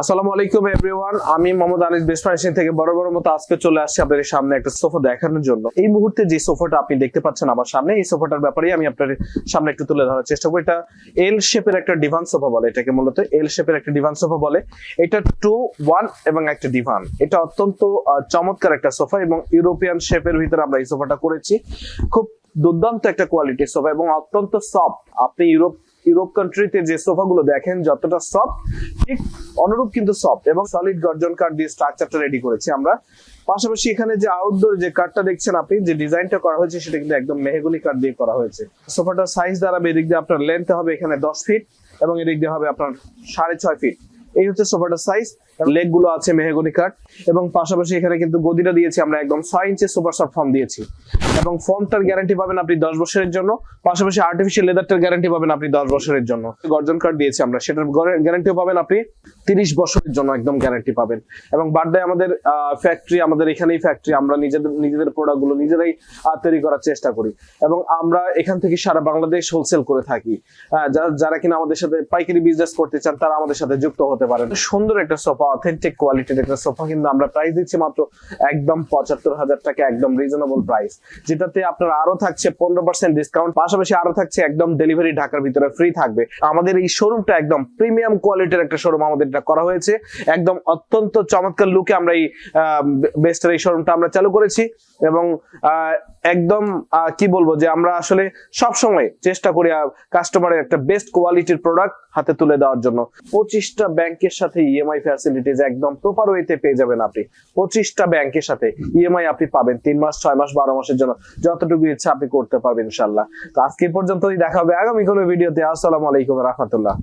আসসালামু আলাইকুম এভরিওয়ান আমি মোহাম্মদ আনিস বেস্ট থেকে বড় বড় মতো আজকে চলে আসছি আপনাদের সামনে একটা সোফা দেখানোর জন্য। এই মুহূর্তে যে সোফাটা আপনি দেখতে পাচ্ছেন আমার সামনে, এই সোফাটার ব্যাপারে আমি আপনাদের সামনে একটু তুলে ধরার চেষ্টা করি এটা এল শেপের একটা ডিভান সোফা বলে, এটাকে মূলত এল শেপের একটা ডিভান সোফা বলে। এটা টু ওয়ান এবং একটা ডিভান এটা অত্যন্ত চমৎকার একটা সোফা এবং ইউরোপিয়ান শেপের ভিতরে আমরা এই সোফাটা করেছি। খুব দুর্দান্ত একটা কোয়ালিটির সোফা এবং অত্যন্ত সফট আপনি ইউরোপ ইউরোপ কান্ট্রিতে যে সোফাগুলো দেখেন, যতটা সফট ঠিক অনুরূপ কিন্তু সফট এবং সলিড গর্জন কাঠ দিয়ে স্ট্রাকচারটা রেডি করেছি আমরা। পাশাপাশি এখানে যে আউটডোর যে কাঠটা দেখছেন আপনি, যে ডিজাইনটা করা হয়েছে, সেটা কিন্তু একদম মেহেগুলি কাঠ দিয়ে করা হয়েছে। সোফাটার সাইজ দাঁড়াবে এদিক দিয়ে আপনার লেন্থ হবে এখানে দশ ফিট এবং এদিক দিয়ে হবে আপনার সাড়ে ছয় ফিট এই হচ্ছে সোফাটার সাইজ লেগগুলো আছে মেহগনি কাঠ এবং পাশাপাশি এখানে কিন্তু গদিটা দিয়েছি আমরা একদম ছয় ইঞ্চি সুপার সফট ফর্ম দিয়েছি। এবং ফর্মটার গ্যারান্টি পাবেন আপনি দশ বছরের জন্য, পাশাপাশি আর্টিফিশিয়াল লেদারটার গ্যারান্টি পাবেন আপনি দশ বছরের জন্য। গর্জন কার্ড দিয়েছি আমরা, সেটার গ্যারান্টিও পাবেন আপনি তিরিশ বছরের জন্য একদম গ্যারান্টি পাবেন। এবং বার্থডে আমাদের ফ্যাক্টরি আমাদের এখানেই ফ্যাক্টরি আমরা নিজেদের নিজেদের প্রোডাক্টগুলো নিজেরাই তৈরি করার চেষ্টা করি। এবং আমরা এখান থেকে সারা বাংলাদেশ হোলসেল করে থাকি। যারা কিনা আমাদের সাথে পাইকারি বিজনেস করতে চান, তারা আমাদের সাথে যুক্ত হতে পারেন। সুন্দর একটা সোফা অথেন্টিক কোয়ালিটির একটা সোফা কিন্তু আমরা প্রাইস দিচ্ছি মাত্র একদম পঁচাত্তর হাজার টাকা, একদম রিজনেবল প্রাইস যেটাতে আপনার আরও থাকছে পনেরো পার্সেন্ট ডিসকাউন্ট পাশাপাশি আরও থাকছে একদম ডেলিভারি ঢাকার ভিতরে ফ্রি থাকবে। আমাদের এই শোরুমটা একদম প্রিমিয়াম কোয়ালিটির একটা শোরুম আমাদের এটা করা হয়েছে। একদম অত্যন্ত চমৎকার লুকে আমরা এই বেস্টের এই শোরুমটা আমরা চালু করেছি এবং একদম কি বলব যে আমরা আসলে সব সময় চেষ্টা করি কাস্টমারের একটা বেস্ট কোয়ালিটির প্রোডাক্ট হাতে তুলে দেওয়ার জন্য। পঁচিশটা ব্যাংকের সাথে ইএমআই ফ্যাসিলিটিস একদম প্রপার ওয়েতে পেয়ে যাবেন আপনি। পঁচিশটা ব্যাংকের সাথে ইএমআই আপনি পাবেন, তিন মাস, ছয় মাস, বারো মাসের জন্য যতটুকু ইচ্ছা আপনি করতে পারবেন ইনশাল্লাহ তো আজকে পর্যন্ত পর্যন্তই, দেখা হবে আগামী কোনো ভিডিওতে আসসালামু আলাইকুম রহমতুল্লাহ।